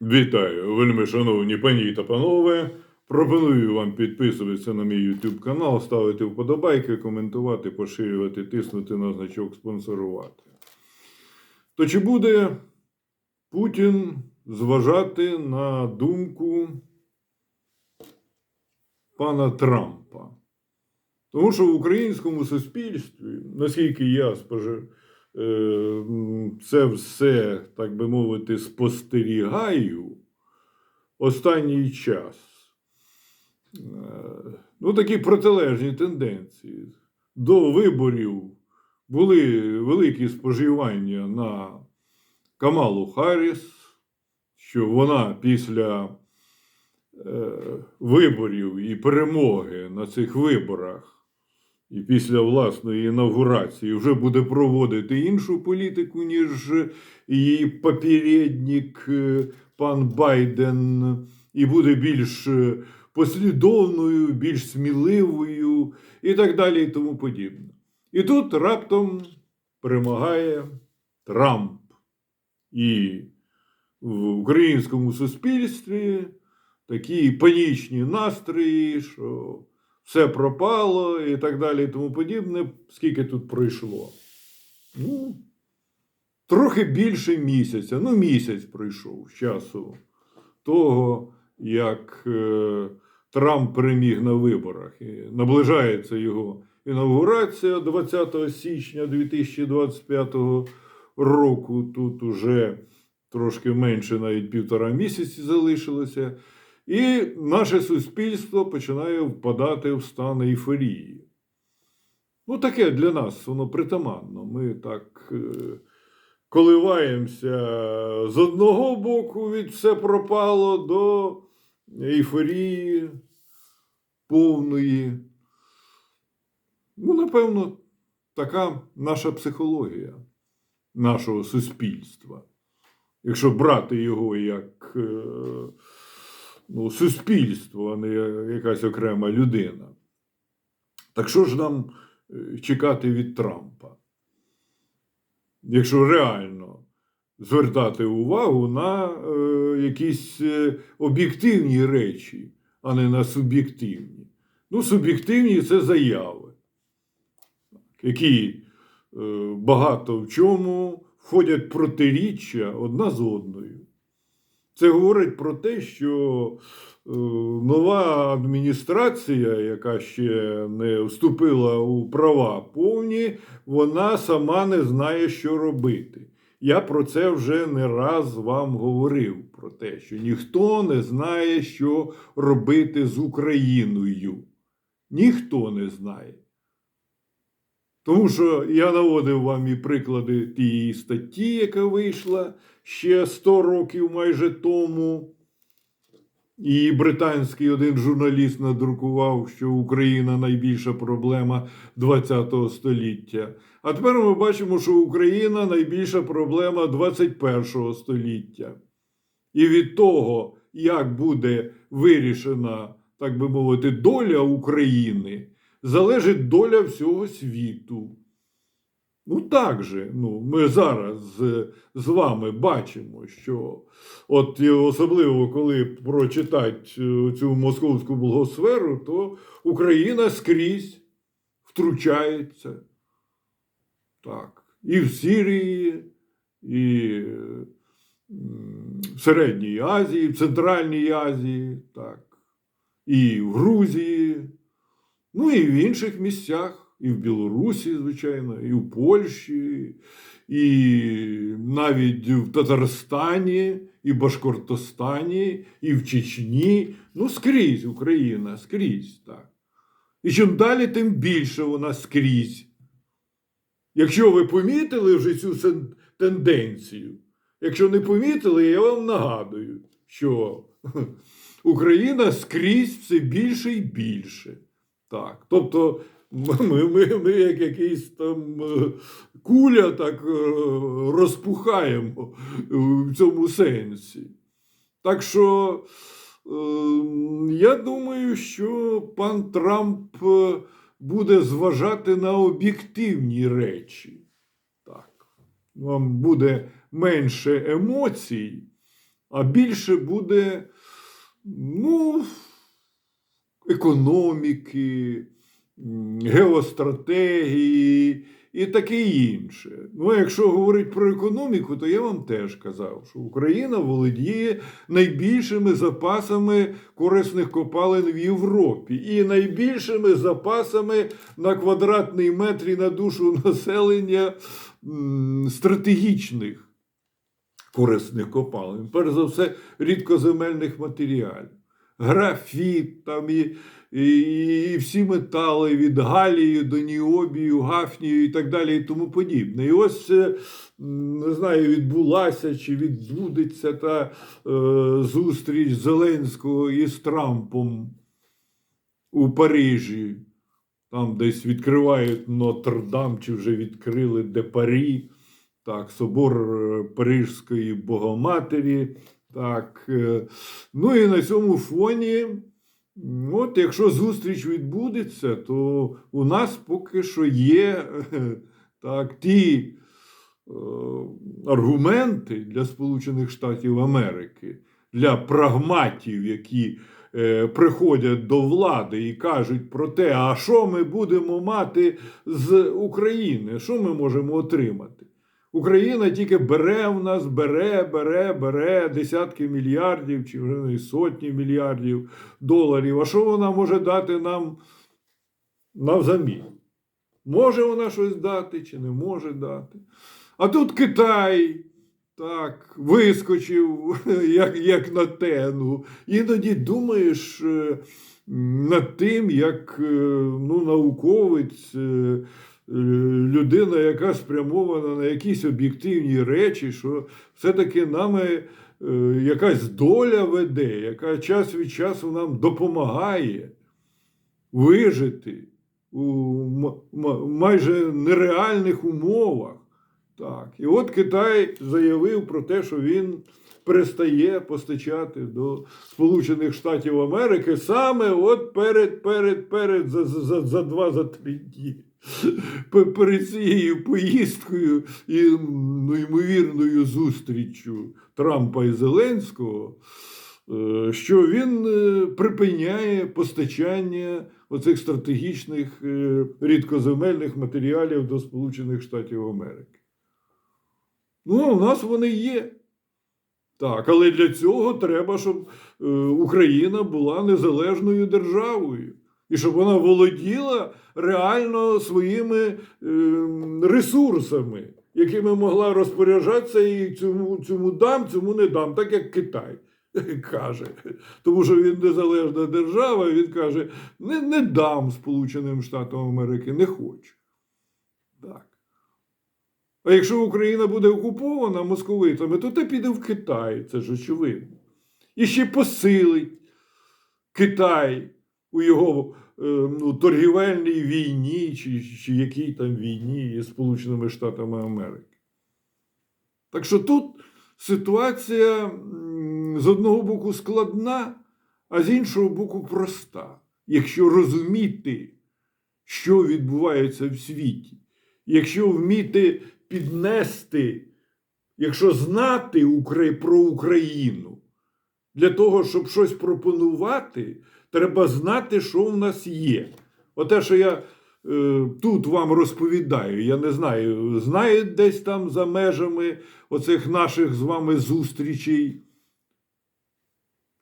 Вітаю, вельми шановні пані та панове. Пропоную вам підписуватися на мій YouTube канал, ставити вподобайки, коментувати, поширювати, тиснути на значок спонсорувати. То чи буде Путін зважати на думку пана Трампа? Тому що в українському суспільстві, наскільки я спожив, це все, так би мовити, спостерігаю останній час. Е, Ну, такі протилежні тенденції. До виборів були великі споживання на Камалу Харріс, що вона після е, виборів і перемоги на цих виборах і після власної інавгурації вже буде проводити іншу політику, ніж її попередник е, пан Байден, і буде більш е, послідовною, більш сміливою і так далі, і тому подібне. І тут раптом перемагає Трамп. І в українському суспільстві такі панічні настрої, що все пропало і так далі, і тому подібне. Скільки тут пройшло? Ну, трохи більше місяця. Ну, місяць пройшов з часу того, як е, Трамп переміг на виборах. І наближається його інаугурація 20 січня 2025 року. Тут уже трошки менше, навіть півтора місяці залишилося. І наше суспільство починає впадати в стан ейфорії. Ну, таке для нас воно притаманно. Ми так е, коливаємося з одного боку від все пропало до ейфорії повної. Ну, напевно, така наша психологія нашого суспільства. Якщо брати його як е, ну, суспільство, а не якась окрема людина. Так що ж нам е, чекати від Трампа? Якщо реально звертати увагу на е, якісь е, об'єктивні речі, а не на суб'єктивні. Ну, суб'єктивні це заяви, які е, багато в чому входять протиріччя одна з одною. Це говорить про те, що е, нова адміністрація, яка ще не вступила у права повні, вона сама не знає, що робити. Я про це вже не раз вам говорив: про те, що ніхто не знає, що робити з Україною. Ніхто не знає. Тому що я наводив вам і приклади тієї статті, яка вийшла ще 100 років майже тому. І британський один журналіст надрукував, що Україна найбільша проблема ХХ століття. А тепер ми бачимо, що Україна найбільша проблема 21 століття. І від того, як буде вирішена, так би мовити, доля України, залежить доля всього світу. Ну так же, ну, ми зараз з, з вами бачимо, що от особливо коли прочитати е, цю московську благосферу, то Україна скрізь втручається. Так. І в Сирії, і в Середній Азії, в Центральній Азії, так, і в Грузії, ну і в інших місцях, і в Білорусі, звичайно, і в Польщі, і навіть в Татарстані, і Башкортостані, і в Чечні. Ну, скрізь Україна, скрізь так. І чим далі, тим більше вона скрізь. Якщо ви помітили вже цю тенденцію, якщо не помітили, я вам нагадую, що Україна скрізь все більше і більше. Так. Тобто ми, ми, ми як якийсь там е, куля так е, розпухаємо в цьому сенсі. Так що е, я думаю, що пан Трамп е, буде зважати на об'єктивні речі. Так. Вам буде менше емоцій, а більше буде ну, економіки, геостратегії і таке інше. Ну, якщо говорити про економіку, то я вам теж казав, що Україна володіє найбільшими запасами корисних копалин в Європі і найбільшими запасами на квадратний метр і на душу населення стратегічних корисних копалин. Перш за все, рідкоземельних матеріалів. Графіт там і, і, і всі метали від галію до ніобію, гафнію і так далі, і тому подібне. І ось не знаю, відбулася чи відбудеться та е, зустріч Зеленського із Трампом у Парижі. Там десь відкривають Нотр-Дам, чи вже відкрили де Парі, так, собор е, Парижської Богоматері. Так, е, ну і на цьому фоні, от якщо зустріч відбудеться, то у нас поки що є так, ті е, аргументи для Сполучених Штатів Америки, для прагматів, які е, приходять до влади і кажуть про те, а що ми будемо мати з України, що ми можемо отримати. Україна тільки бере в нас, бере, бере, бере десятки мільярдів чи вже сотні мільярдів доларів. А що вона може дати нам навзамін? Може вона щось дати чи не може дати? А тут Китай так вискочив, як, як на тену. Іноді думаєш е, над тим, як е, ну, науковець. Е, Людина, яка спрямована на якісь об'єктивні речі, що все-таки нами е, якась доля веде, яка час від часу нам допомагає вижити у майже нереальних умовах. Так. І от Китай заявив про те, що він перестає постачати до Сполучених Штатів Америки саме от перед, перед, перед за, за, за, два за три дні. Перед цією поїздкою і ну, ймовірною зустріччю Трампа і Зеленського, е, що він е, припиняє постачання оцих стратегічних е, рідкоземельних матеріалів до Сполучених Штатів Америки. Ну, у нас вони є. Так, але для цього треба, щоб е, Україна була незалежною державою. І щоб вона володіла реально своїми е, ресурсами, якими могла розпоряджатися і цьому, цьому дам, цьому не дам, так як Китай каже. Тому що він незалежна держава, він каже: не, не дам Сполученим Штатам Америки, не хочу. Так. А якщо Україна буде окупована московитами, то те піде в Китай, це ж очевидно. І ще посилить Китай у його е, ну, торгівельній війні, чи, чи якій там війні із Сполученими Штатами Америки. Так що тут ситуація з одного боку складна, а з іншого боку проста. Якщо розуміти, що відбувається в світі, якщо вміти піднести, якщо знати про Україну, для того, щоб щось пропонувати, треба знати, що в нас є. Оте, що я е, тут вам розповідаю, я не знаю, знають десь там за межами оцих наших з вами зустрічей.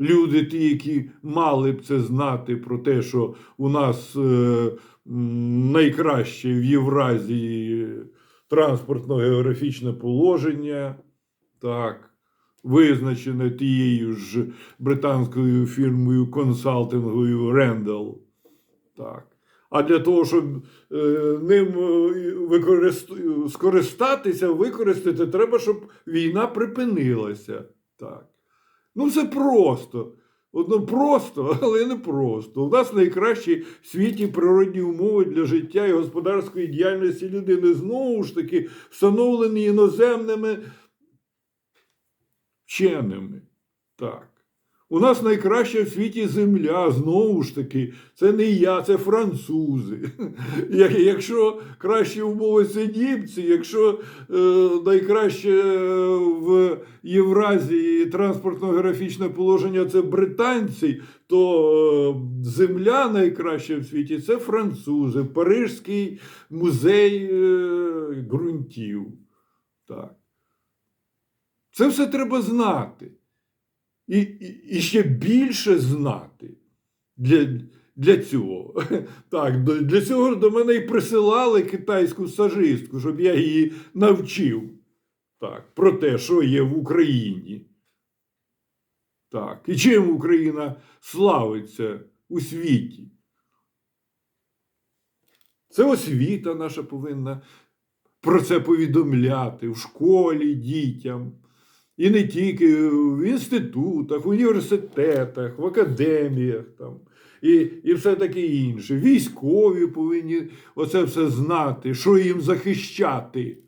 Люди, ті, які мали б це знати про те, що у нас е, найкраще в Євразії транспортно-географічне положення, так, визначене тією ж британською фірмою консалтинговою Randall. Так. А для того, щоб е, ним е, використ- скористатися, використати, треба, щоб війна припинилася. Так. Ну, все просто. Одно просто, але не просто. У нас найкращі в світі природні умови для життя і господарської діяльності людини знову ж таки встановлені іноземними вченими. Так. У нас найкраща в світі земля, знову ж таки, це не я, це французи. Якщо кращі умови це німці, якщо е, найкраще в Євразії транспортно-географічне положення це британці, то е, земля найкраща в світі це французи, Парижський музей е, ґрунтів. Так. Це все треба знати. І, і, ще більше знати для, для цього. Так, для цього до мене і присилали китайську сажистку, щоб я її навчив. Так, про те, що є в Україні. Так, і чим Україна славиться у світі. Це освіта наша повинна про це повідомляти в школі дітям. І не тільки в інститутах, в університетах, в академіях там, і, і все таке інше. Військові повинні оце все знати, що їм захищати.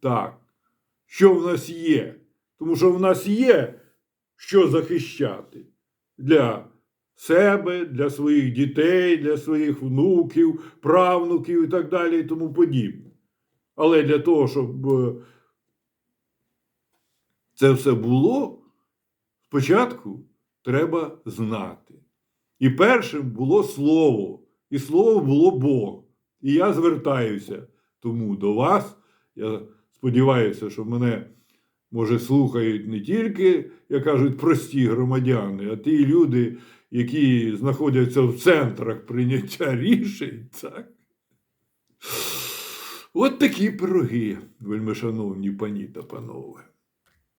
Так, що в нас є. Тому що в нас є що захищати для себе, для своїх дітей, для своїх внуків, правнуків і так далі, і тому подібне. Але для того, щоб е, це все було, спочатку треба знати. І першим було слово, і слово було Бог. І я звертаюся тому до вас. Я сподіваюся, що мене, може, слухають не тільки, як кажуть, прості громадяни, а ті люди, які знаходяться в центрах прийняття рішень. Так? От такі пироги, вельмишановні пані та панове.